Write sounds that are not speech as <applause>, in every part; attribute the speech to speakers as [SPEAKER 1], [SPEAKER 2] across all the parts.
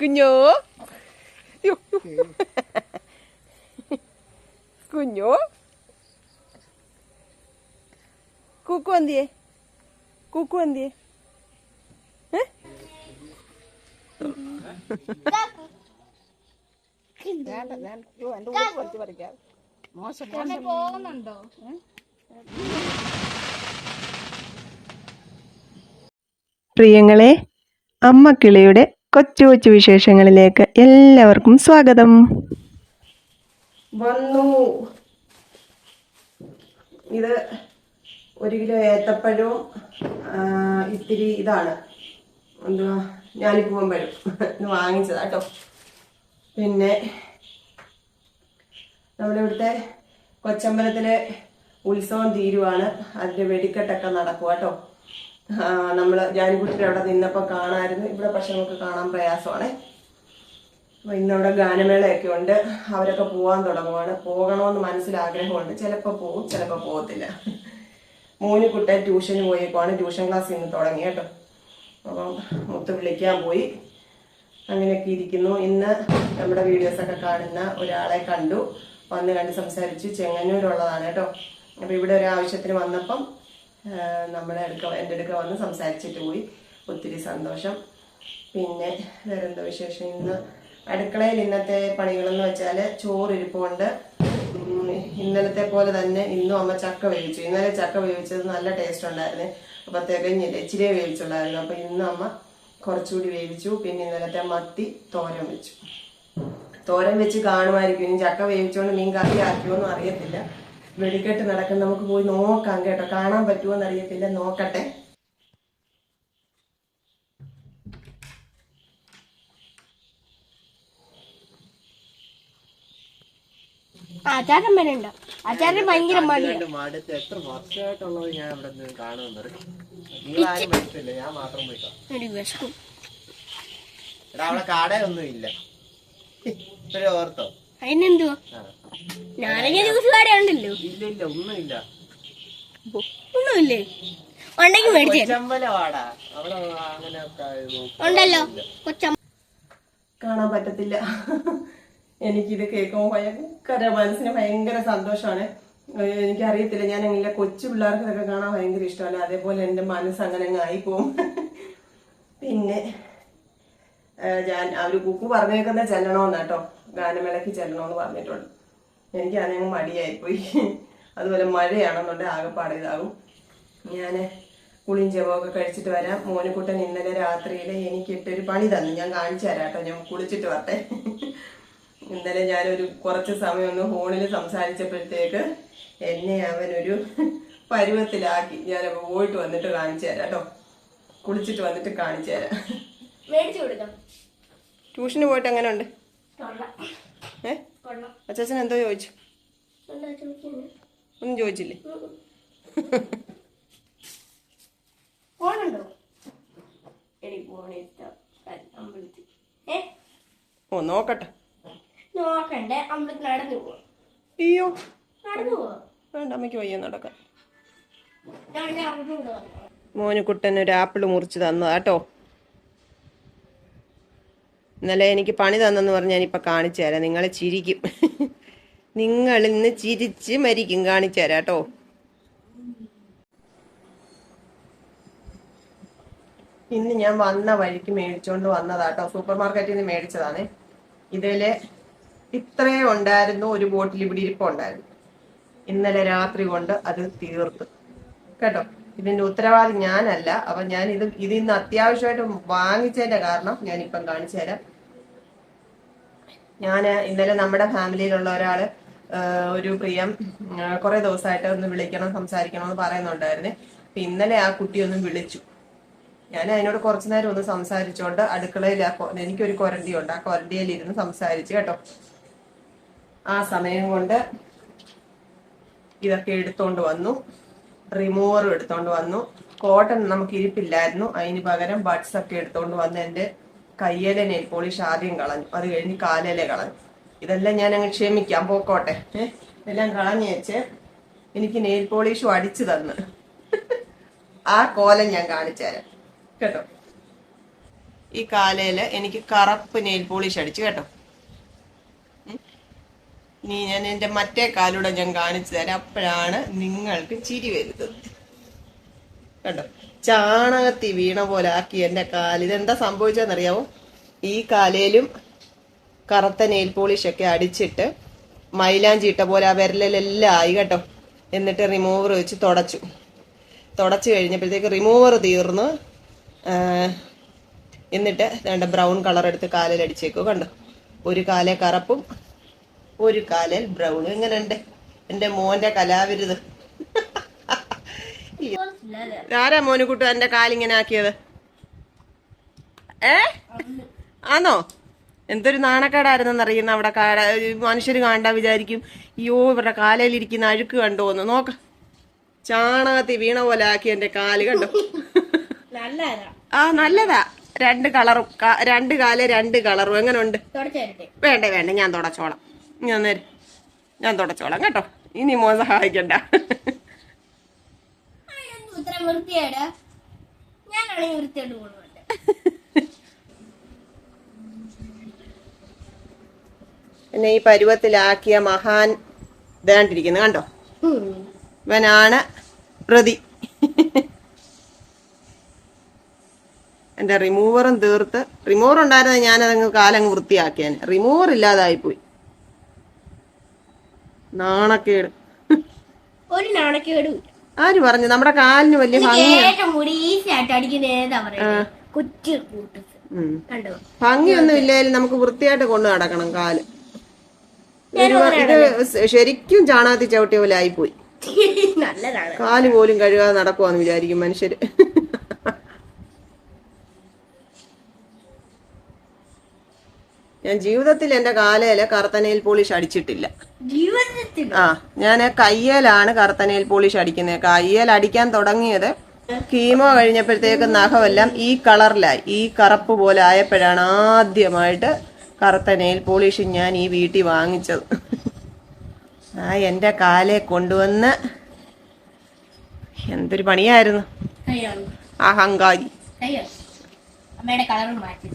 [SPEAKER 1] കുഞ്ഞോ. കുഞ്ഞോ കുക്കു എന്തിയേ കുക്കു എന്തിയേ മോശം
[SPEAKER 2] പോകുന്നുണ്ടോ
[SPEAKER 1] പ്രിയങ്ങളെ അമ്മക്കിളിയുടെ കൊച്ചു കൊച്ചു വിശേഷങ്ങളിലേക്ക് എല്ലാവർക്കും സ്വാഗതം. വന്നു. ഇത് ഒരു കിലോ ഏത്തപ്പഴവും ഇത്തിരി ഇതാണ്. എന്തുവാ? ഞാലിപ്പൂവൻ പഴം ഇത് വാങ്ങിച്ചതാ കേട്ടോ. പിന്നെ നമ്മുടെ ഇവിടുത്തെ കൊച്ചമ്പലത്തിലെ ഉത്സവം തീരുവാണ്. അതിന്റെ വെടിക്കെട്ടൊക്കെ നടക്കുക കേട്ടോ. നമ്മൾ ജാനിക്കുട്ടിയുടെ അവിടെ നിന്നപ്പോൾ കാണാമായിരുന്നു ഇവിടെ പക്ഷെ നമുക്ക് കാണാൻ പ്രയാസമാണ്. അപ്പൊ ഇന്നവിടെ ഗാനമേളയൊക്കെ ഉണ്ട്. അവരൊക്കെ പോകാൻ തുടങ്ങുവാണ്. പോകണമെന്ന് മനസ്സിൽ ആഗ്രഹമുണ്ട് ചിലപ്പോൾ പോകും ചിലപ്പോൾ പോകത്തില്ല മൂന്നുകുട്ടൻ ട്യൂഷന് പോയേക്കുവാണ്. ട്യൂഷൻ ക്ലാസ് ഇന്ന് തുടങ്ങി കേട്ടോ. അപ്പം മുത്ത് വിളിക്കാൻ പോയി. അങ്ങനെയൊക്കെ ഇരിക്കുന്നു. ഇന്ന് നമ്മുടെ വീഡിയോസ് ഒക്കെ കാണുന്ന ഒരാളെ കണ്ടു. വന്ന് കണ്ട് സംസാരിച്ചു ചെങ്ങന്നൂരുള്ളതാണ് കേട്ടോ. അപ്പൊ ഇവിടെ ഒരു ആവശ്യത്തിന് വന്നപ്പം ആ, നമ്മളെ അടുക്ക എന്റെ അടുക്ക വന്ന് സംസാരിച്ചിട്ട് പോയി. ഒത്തിരി സന്തോഷം. പിന്നെ വേറെന്താ വിശേഷം? ഇന്ന് അടുക്കളയിൽ ഇന്നത്തെ പണികളെന്ന് വെച്ചാൽ ചോറ് ഇരിപ്പുണ്ട് ഉം, ഇന്നലത്തെ പോലെ തന്നെ ഇന്നും അമ്മ ചക്ക വേവിച്ചു. ഇന്നലെ ചക്ക വേവിച്ചത് നല്ല ടേസ്റ്റ് ഉണ്ടായിരുന്നു. അപ്പം തികഞ്ഞില്ല. ഇച്ചിരി വേവിച്ചുണ്ടായിരുന്നു അപ്പം ഇന്ന് അമ്മ കുറച്ചുകൂടി വേവിച്ചു. പിന്നെ ഇന്നലത്തെ മത്തി തോരൻ വെച്ചു. തോരൻ വെച്ച് കാണുമായിരിക്കും. ഇനി ചക്ക വേവിച്ചുകൊണ്ട് മീൻ കറി ആക്കിയോ ആക്കിയോന്നും അറിയത്തില്ല. വെടിക്കെട്ട് നടക്കും നമുക്ക് പോയി നോക്കാം കേട്ടോ. കാണാൻ പറ്റുമോന്ന് അറിയത്തില്ല നോക്കട്ടെ.
[SPEAKER 2] ആചാരം വരെ ഉണ്ട്. ആചാരം ഭയങ്കര മടിയാണ്
[SPEAKER 3] കണ്ടിട്ട് മടുത്ത് എത്ര വർഷമായിട്ടുള്ളത് ഞാൻ ഇവിടെ നിന്ന് കാണുമെന്ന് ആരും പഠിച്ചില്ല ഞാൻ മാത്രം പോയി കാണും.
[SPEAKER 2] ഒരു വിശക്കും
[SPEAKER 3] എടാ അവിടെ കടയൊന്നും ഇല്ല ഇപ്പഴേ ഓർത്തോ?
[SPEAKER 2] അതിനെന്തുവാ? ജ്യൂസ് കട ഉണ്ടല്ലോ
[SPEAKER 3] ഇല്ല ഇല്ല ഒന്നുമില്ല?
[SPEAKER 2] ഒന്നുമില്ലേ ഉണ്ടെങ്കിൽ മേടിച്ചു. തരാം.
[SPEAKER 3] കൊച്ചമ്പലവാടാ. അവിടെ അങ്ങനെയൊക്കെ ഇത്
[SPEAKER 2] ഉണ്ടല്ലോ കൊച്ചമ്മ
[SPEAKER 1] കാണാൻ പറ്റത്തില്ല. എനിക്കിത് കേൾക്കുമ്പോൾ ഭയങ്കര മനസ്സിന് ഭയങ്കര സന്തോഷമാണ്. എനിക്കറിയത്തില്ല ഞാൻ അങ്ങനെ കൊച്ചു പിള്ളേർക്ക് ഇതൊക്കെ കാണാൻ ഭയങ്കര ഇഷ്ടമല്ല? അതേപോലെ എന്റെ മനസ്സ് അങ്ങനെ അങ്ങ് ആയിപ്പോവും. പിന്നെ ഞാൻ അവർ കുക്കു പറഞ്ഞേക്കുന്ന ചെല്ലണമെന്ന് കേട്ടോ ഗാനമേളയ്ക്ക് ചെല്ലണമെന്ന് പറഞ്ഞിട്ടുണ്ട്. എനിക്ക് മടിയായിപ്പോയി. അതുപോലെ മഴയാണെന്നുണ്ടെങ്കിൽ ആകെപ്പാടെ ഇതാകും. ഞാൻ കുളിയും ജപമൊക്കെ കഴിച്ചിട്ട് വരാം. മോനുകുട്ടൻ ഇന്നലെ രാത്രിയിൽ എനിക്കിട്ടൊരു പണി തന്നു. ഞാൻ കാണിച്ചു തരാം കേട്ടോ. ഞാൻ കുളിച്ചിട്ട് വരട്ടെ. ഇന്നലെ ഞാനൊരു കുറച്ച് സമയം ഒന്ന് ഫോണിൽ സംസാരിച്ചപ്പോഴത്തേക്ക് എന്നെ അവനൊരു പരുവത്തിലാക്കി. ഞാനപ്പോൾ പോയിട്ട് വന്നിട്ട് കാണിച്ചു തരാം കേട്ടോ. കുളിച്ചിട്ട് വന്നിട്ട് കാണിച്ചു തരാം.
[SPEAKER 2] മേടിച്ചു കൊടുക്കാം.
[SPEAKER 1] ട്യൂഷന് പോയിട്ട് അങ്ങനെ ഉണ്ട്
[SPEAKER 2] കൊള്ളാം
[SPEAKER 1] ഏ?
[SPEAKER 2] കൊള്ളാം
[SPEAKER 1] അച്ചാച്ചൻ എന്തോ ചോദിച്ചു? ഒന്നും ചോദിച്ചില്ലേ? <laughs> ഓ നോക്കട്ടെ.
[SPEAKER 2] നോക്കണ്ടേ അമ്പലത്തിൽ നടന്നു പോവാം.
[SPEAKER 1] അയ്യോ. വേണ്ട അമ്മയ്ക്ക് വയ്യ നടക്കാൻ
[SPEAKER 2] ഞാൻ ഞാൻ അങ്ങോട്ടും കൂടെ വന്നു
[SPEAKER 1] മോന് കുട്ടൻ ഒരു ആപ്പിൾ മുറിച്ച് തന്നതാ കേട്ടോ. ഇന്നലെ എനിക്ക് പണി തന്നെന്ന് പറഞ്ഞ് ഞാനിപ്പോൾ കാണിച്ചു തരാം. നിങ്ങളെ ചിരിക്കും. നിങ്ങൾ ഇന്ന് ചിരിച്ച് മരിക്കും. കാണിച്ചു തരാം കേട്ടോ. ഇന്ന് ഞാൻ വന്ന വഴിക്ക് മേടിച്ചുകൊണ്ട് വന്നതാട്ടോ സൂപ്പർ മാർക്കറ്റിൽ നിന്ന് മേടിച്ചതാണ്. ഇതിൽ ഇത്രേ ഉണ്ടായിരുന്നു. ഒരു ബോട്ടിൽ ഇവിടെ ഇരിപ്പുണ്ടായിരുന്നു ഇന്നലെ രാത്രി കൊണ്ട് അത് തീർത്ത്. കേട്ടോ. ഇതിന്റെ ഉത്തരവാദി ഞാനല്ല. അപ്പൊ ഞാൻ ഇത് ഇതിന്ന് അത്യാവശ്യമായിട്ട് വാങ്ങിച്ചതിന്റെ കാരണം ഞാൻ ഇപ്പം കാണിച്ചു തരാം. ഞാൻ ഇന്നലെ നമ്മുടെ ഫാമിലിയിലുള്ള ഒരാൾ ഒരു പ്രിയം കുറെ ദിവസമായിട്ട് ഒന്ന് വിളിക്കണം സംസാരിക്കണം എന്ന് പറയുന്നുണ്ടായിരുന്നു. അപ്പൊ ഇന്നലെ ആ കുട്ടി ഒന്ന് വിളിച്ചു. ഞാൻ അതിനോട് കുറച്ചു നേരം ഒന്ന് സംസാരിച്ചോണ്ട് അടുക്കളയിൽ ആ എനിക്കൊരു എനിക്കൊരു കൊരണ്ടിയുണ്ട് ആ കൊരണ്ടിയിൽ ഇരുന്ന് സംസാരിച്ചു കേട്ടോ. ആ സമയം കൊണ്ട് ഇതൊക്കെ എടുത്തോണ്ട് വന്നു. റിമൂവറും എടുത്തോണ്ട് വന്നു. കോട്ടൺ നമുക്ക് ഇരിപ്പില്ലായിരുന്നു. അതിന് പകരം ബഡ്സ് ഒക്കെ എടുത്തോണ്ട് വന്ന് എന്റെ കയ്യിലെ നെയിൽ പോളിഷ് ആദ്യം കളഞ്ഞു. അത് കഴിഞ്ഞ് കാലിലെ കളഞ്ഞു. ഇതെല്ലാം ഞാൻ അങ്ങ് ക്ഷമിക്കാം. പോക്കോട്ടെ. എല്ലാം കളഞ്ഞു വെച്ച് എനിക്ക് നെയിൽ പോളിഷും അടിച്ചു തന്ന്. ആ കോലം ഞാൻ കാണിച്ചു തരാം. കേട്ടോ? ഈ കാലയിൽ എനിക്ക് കറുപ്പ് നെയിൽ പോളിഷ് അടിച്ചു കേട്ടോ? ഇനി ഞാൻ എന്റെ മറ്റേ കാലൂടെ ഞാൻ കാണിച്ചു തരാം. അപ്പോഴാണ് നിങ്ങൾക്ക് ചിരി വരുന്നത്. കണ്ടോ ചാണകത്തി വീണ പോലെ ആക്കി എന്റെ കാലിൽ എന്താ സംഭവിച്ചതെന്നറിയാമോ ഈ കാലയിലും കറുത്ത നെയിൽ പോളിഷൊക്കെ അടിച്ചിട്ട് മൈലാഞ്ചി ഇട്ട പോലെ ആ വിരലിലെല്ലാം ആയി കേട്ടോ. എന്നിട്ട് റിമൂവർ വെച്ച് തുടച്ചു. തുടച്ചു കഴിഞ്ഞപ്പോഴത്തേക്ക് റിമൂവർ തീർന്ന് എന്നിട്ട് വേണ്ട ബ്രൗൺ കളർ എടുത്ത് കാലിൽ അടിച്ചേക്കോ കണ്ടോ? ഒരു കാലേ കറുപ്പും ഒരു കാലിൽ ബ്രൗണും ഇങ്ങനെ ഉണ്ട് എന്റെ മോന്റെ കലാവിരുത്. ആരാ മോനുകുട്ടു എന്റെ കാലിങ്ങനെ ആക്കിയത്? ഏ? ആന്നോ? എന്തൊരു നാണക്കേടായിരുന്നെന്ന് അറിയുന്ന അവിടെ മനുഷ്യർ കാണാൻ വിചാരിക്കും. അയ്യോ ഇവരുടെ കാലയിലിരിക്കുന്ന അഴുക്ക് കണ്ടോന്ന്. നോക്ക. ചാണകത്തി വീണ പോലെ ആക്കി എന്റെ കാൽ കണ്ടോ? ആ നല്ലതാ. രണ്ട് കളറും. രണ്ട് കാൽ രണ്ട് കളറും. എങ്ങനെ
[SPEAKER 2] ഉണ്ട്
[SPEAKER 1] വേണ്ട വേണ്ട. ഞാൻ തുടച്ചോളാം. ഞാൻ നേരെ ഞാൻ തുടച്ചോളാം കേട്ടോ. ഇനി മോൻ സഹായിക്കണ്ട.
[SPEAKER 2] ഇത്ര വൃത്തിയാടാ ഞാനാണെങ്കിൽ വൃത്തിയായിട്ട് പോകുന്നുണ്ട്
[SPEAKER 1] എന്നെ ഈ പരുവത്തിലാക്കിയ മഹാൻ ഇതാണ്ടിരിക്കുന്നു കണ്ടോ? ഇവനാണ് പ്രതി. എന്റെ റിമൂവറും തീർത്ത് റിമൂവർ ഉണ്ടായിരുന്ന ഞാനതങ്ങ് കാലങ്ങ് വൃത്തിയാക്കിയാൻ റിമൂവർ ഇല്ലാതായിപ്പോയി. നാണക്കേട്.
[SPEAKER 2] ഒരു നാണക്കേടും
[SPEAKER 1] ആര് പറഞ്ഞു? നമ്മുടെ കാലിന് വലിയ ഭംഗിയൊന്നും ഇല്ലായാലും നമുക്ക് വൃത്തിയായിട്ട് കൊണ്ടു നടക്കണം കാൽ. ഇത് ശരിക്കും ചാണകത്തി ചവിട്ടിയ പോലെ ആയിപ്പോയി. <laughs> കാൽ പോലും കഴുകാതെ നടക്കുവാന്ന് വിചാരിക്കും മനുഷ്യര്. <laughs> ഞാൻ ജീവിതത്തിൽ എന്റെ കാലയിൽ കറുത്തനയിൽ പോളിഷ് അടിച്ചിട്ടില്ല.
[SPEAKER 2] ജീവിതത്തിൽ?
[SPEAKER 1] ആ ഞാൻ കയ്യേലാണ് കറുത്തനയിൽ പോളിഷ് അടിക്കുന്നത്. കയ്യേൽ അടിക്കാൻ തുടങ്ങിയത് കീമോ കഴിഞ്ഞപ്പോഴത്തേക്ക് നഖമെല്ലാം ഈ കളറിലായി. ഈ കറുപ്പ് പോലെ ആയപ്പോഴാണ് ആദ്യമായിട്ട് കറുത്ത നെയിൽ പോളിഷ് ഞാൻ ഈ വീട്ടിൽ വാങ്ങിച്ചത്. ആ എന്റെ കാലെ കൊണ്ടുവന്ന് എന്തൊരു പണിയായിരുന്നു. അഹങ്കാരി.
[SPEAKER 2] അമ്മയുടെ കളർ മാറ്റി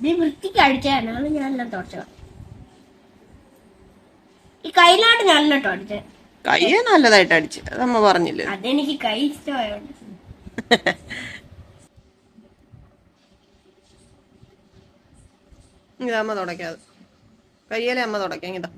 [SPEAKER 2] ഇത് വൃത്തിക്ക് അടിച്ചാണ് ഞാനെല്ലാം തുടച്ചത്. ഈ കയ്യിലോട്ട് ഞാനെല്ലാം അടിച്ചത്
[SPEAKER 1] കയ്യെ നല്ലതായിട്ട് അടിച്ച് അതമ്മ പറഞ്ഞില്ലേ?
[SPEAKER 2] അതെനിക്ക് കൈ ഇഷ്ടമായോണ്ട്.
[SPEAKER 1] ഇതാ അമ്മ തുടക്കാത് കയ്യേലെ അമ്മ തുടക്കാം ഇതാ.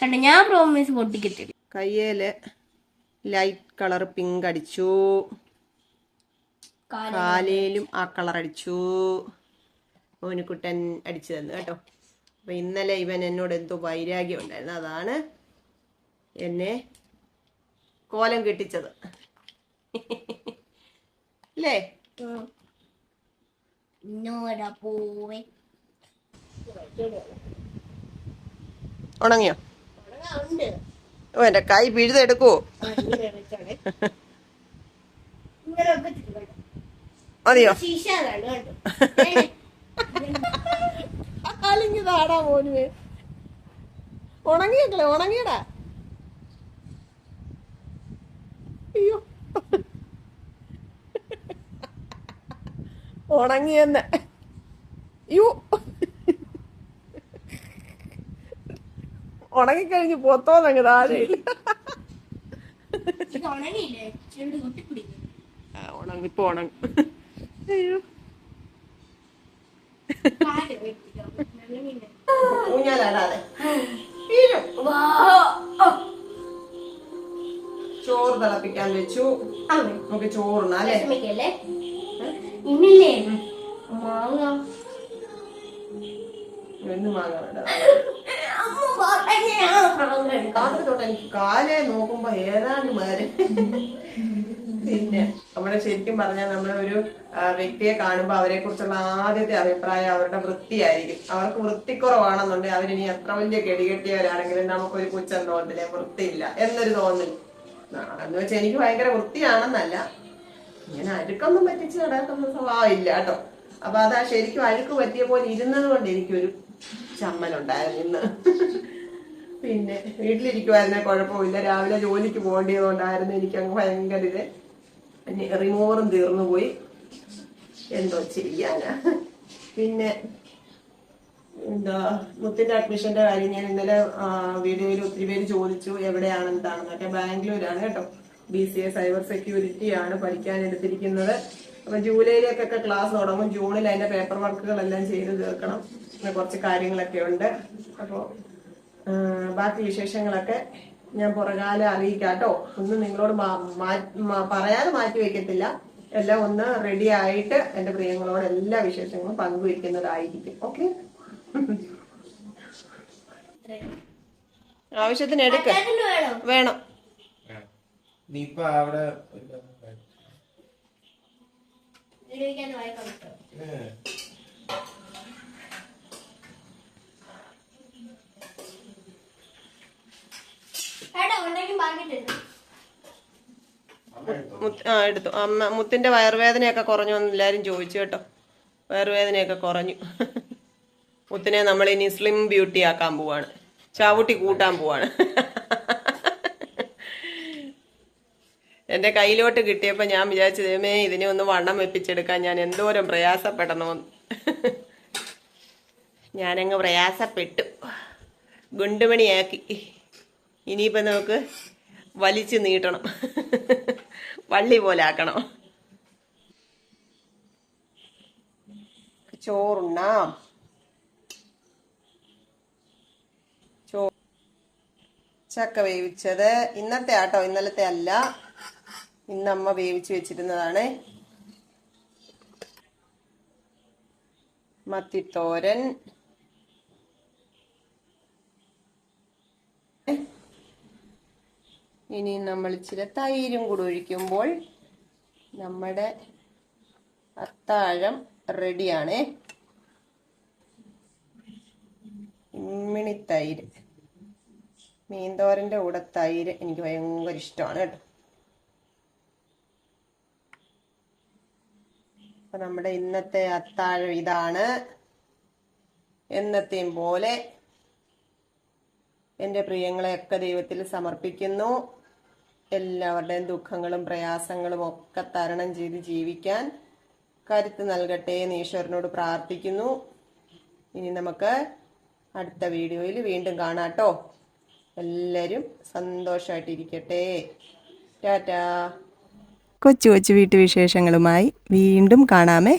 [SPEAKER 2] കണ്ട ഞാൻ പ്രോമിസ് പൊട്ടിക്കത്തില്ല
[SPEAKER 1] കയ്യേൽ ലൈറ്റ് കളർ പിങ്ക് അടിച്ചു. കാലേലും ആ കളർ അടിച്ചു. മോനുക്കുട്ടൻ അടിച്ചു തന്നു കേട്ടോ. അപ്പൊ ഇന്നലെ ഇവൻ എന്നോട് എന്തോ വൈരാഗ്യം ഉണ്ടായിരുന്നു. അതാണ് എന്നെ കോലം കെട്ടിച്ചത്. അല്ലേ ഉണങ്ങിയോ? ഓ എന്റെ കൈ
[SPEAKER 2] പിഴുതെടുക്കോ. അതെയോ
[SPEAKER 1] മതിയോ? അല്ലെങ്കിൽ താടാ മോനുവേ. ഉണങ്ങിയേക്കളെ ഉണങ്ങിയടാ. അയ്യോ. ഉണങ്ങിയെന്ന്. യു ഉണങ്ങിക്കഴിഞ്ഞ് പൊത്തോന്നങ്ങ് ആ, ഉണങ്ങി ഇപ്പൊ ഉണങ്ങി. ചോറ് തിളപ്പിക്കാൻ വെച്ചു. നമുക്ക്
[SPEAKER 2] ചോറുണ്ടല്ലേ? ഇന്നില്ലേ? മാങ്ങ.
[SPEAKER 1] എന്ന്
[SPEAKER 2] മാങ്ങ എടുക്കാൻ.
[SPEAKER 1] കാലേ നോക്കുമ്പോ ഏതാണ്ട് മാറി. പിന്നെ നമ്മുടെ ശരിക്കും പറഞ്ഞാൽ നമ്മൾ ഒരു വ്യക്തിയെ കാണുമ്പോൾ അവരെ കുറിച്ചുള്ള ആദ്യത്തെ അഭിപ്രായം അവരുടെ വൃത്തിയായിരിക്കും. അവർക്ക് വൃത്തിക്കുറവാണെന്നുണ്ടെങ്കിൽ അവരിനി എത്ര വലിയ കെടികെട്ടിയവരാണെങ്കിലും നമുക്കൊരു പുച്ഛം തോന്നില്ല വൃത്തിയില്ല എന്നൊരു തോന്നൽ. എന്ന് വെച്ചാൽ എനിക്ക് ഭയങ്കര വൃത്തിയാണെന്നല്ല. ഞാൻ അഴുക്കൊന്നും പറ്റിച്ച് നടക്കുന്ന സ്വഭാവം ഇല്ല കേട്ടോ. അപ്പൊ അതാ ശരിക്കും അഴുക്ക് പറ്റിയ പോലെ ഇരുന്നത് കൊണ്ട് എനിക്കൊരു ചമ്മലുണ്ടായിരുന്നു പിന്നെ വീട്ടിലിരിക്കുവായിരുന്നെ കുഴപ്പമില്ല. രാവിലെ ജോലിക്ക് പോകേണ്ടതുകൊണ്ടായിരുന്നു എനിക്ക് അങ്ങ് ഭയങ്കര ഇത്. റിമൂവറും തീർന്നു പോയി. എന്തോ ചെയ്യാന. പിന്നെ എന്താ മുത്തിന്റെ അഡ്മിഷന്റെ കാര്യം ഞാൻ ഇന്നലെ വീഡിയോയിൽ ഒത്തിരി പേര് ചോദിച്ചു എവിടെയാണ് എന്താണെന്നൊക്കെ ബാംഗ്ലൂരാണ് കേട്ടോ. B C A cyber security ആണ് പഠിക്കാൻ എടുത്തിരിക്കുന്നത്. അപ്പൊ ജൂലൈയിലേക്കൊക്കെ ക്ലാസ് തുടങ്ങും. ജൂണിൽ അതിന്റെ പേപ്പർ വർക്കുകളെല്ലാം ചെയ്ത് തീർക്കണം. പിന്നെ കുറച്ച് കാര്യങ്ങളൊക്കെ ഉണ്ട്. അപ്പോൾ ബാക്കി വിശേഷങ്ങളൊക്കെ ഞാൻ പുറകാലം അറിയിക്കാട്ടോ. ഒന്നും നിങ്ങളോട് പറയാതെ മാറ്റി വെക്കത്തില്ല. എല്ലാം ഒന്ന് റെഡി ആയിട്ട് എന്റെ പ്രിയങ്ങളോട് എല്ലാ വിശേഷങ്ങളും പങ്കുവെക്കുന്നതായിരിക്കും ഓക്കെ ആവശ്യത്തിന് എടുക്ക.
[SPEAKER 2] വേണം?
[SPEAKER 3] നീ ഇപ്പൊ അവിടെ
[SPEAKER 2] ഇരിക്കാൻ വായിക്കാൻ പറ്റുമോ ഏട്ടാ ഉണ്ടെങ്കിൽ വാങ്ങിട്ടുണ്ട്
[SPEAKER 1] മുത്ത്- ആ എടുത്തു. അമ്മ മുത്തിന്റെ വയറുവേദനയൊക്കെ കുറഞ്ഞു എന്ന് എല്ലാരും ചോദിച്ചു കേട്ടോ. വയറുവേദനയൊക്കെ കുറഞ്ഞു. മുത്തിനെ നമ്മൾ ഇനി സ്ലിം ബ്യൂട്ടി ആക്കാൻ പോവാണ്. ചാവുട്ടി കൂട്ടാൻ പോവാണ്. എന്റെ കയ്യിലോട്ട് കിട്ടിയപ്പോൾ ഞാൻ വിചാരിച്ചു ദൈവമേ ഇതിനെ ഒന്ന് വണ്ണം വെപ്പിച്ചെടുക്കാൻ ഞാൻ എന്തോരം പ്രയാസപ്പെടണമെന്ന്. ഞാനങ്ങ് പ്രയാസപ്പെട്ടു. ഗുണ്ടുമണിയാക്കി. ഇനിയിപ്പോ നമുക്ക് വലിച്ചു നീട്ടണം. വള്ളി പോലെ ആക്കണം. ചോറുണ്ണാം. ചോ ചക്ക വേവിച്ചത്. ഇന്നത്തെ ആട്ടോ ഇന്നലത്തെ അല്ല. ഇന്നമ്മ വേവിച്ച് വെച്ചിരുന്നതാണ്. മത്തിത്തോരൻ. ഇനി നമ്മൾ ഇച്ചിരി തൈരും കൂടെ ഒഴിക്കുമ്പോൾ നമ്മുടെ അത്താഴം റെഡിയാണ്. ഇമ്മിണി തൈര് കൂടെ തൈര് എനിക്ക് ഭയങ്കര ഇഷ്ടമാണ് കേട്ടോ. അപ്പൊ നമ്മുടെ ഇന്നത്തെ അത്താഴം ഇതാണ്. എന്നത്തെയും പോലെ എന്റെ പ്രിയങ്ങളെയൊക്കെ ദൈവത്തിൽ സമർപ്പിക്കുന്നു. എല്ലാവരുടെയും ദുഃഖങ്ങളും പ്രയാസങ്ങളും ഒക്കെ തരണം ചെയ്ത് ജീവിക്കാൻ കരുത്ത് നൽകട്ടെ എന്ന് ഈശ്വരനോട് പ്രാർത്ഥിക്കുന്നു. ഇനി നമുക്ക് അടുത്ത വീഡിയോയിൽ വീണ്ടും കാണാട്ടോ എല്ലാവരും സന്തോഷമായിട്ടിരിക്കട്ടെ ടാറ്റാ. കൊച്ചു കൊച്ചു വീട്ടുവിശേഷങ്ങളുമായി വീണ്ടും കാണാമേ.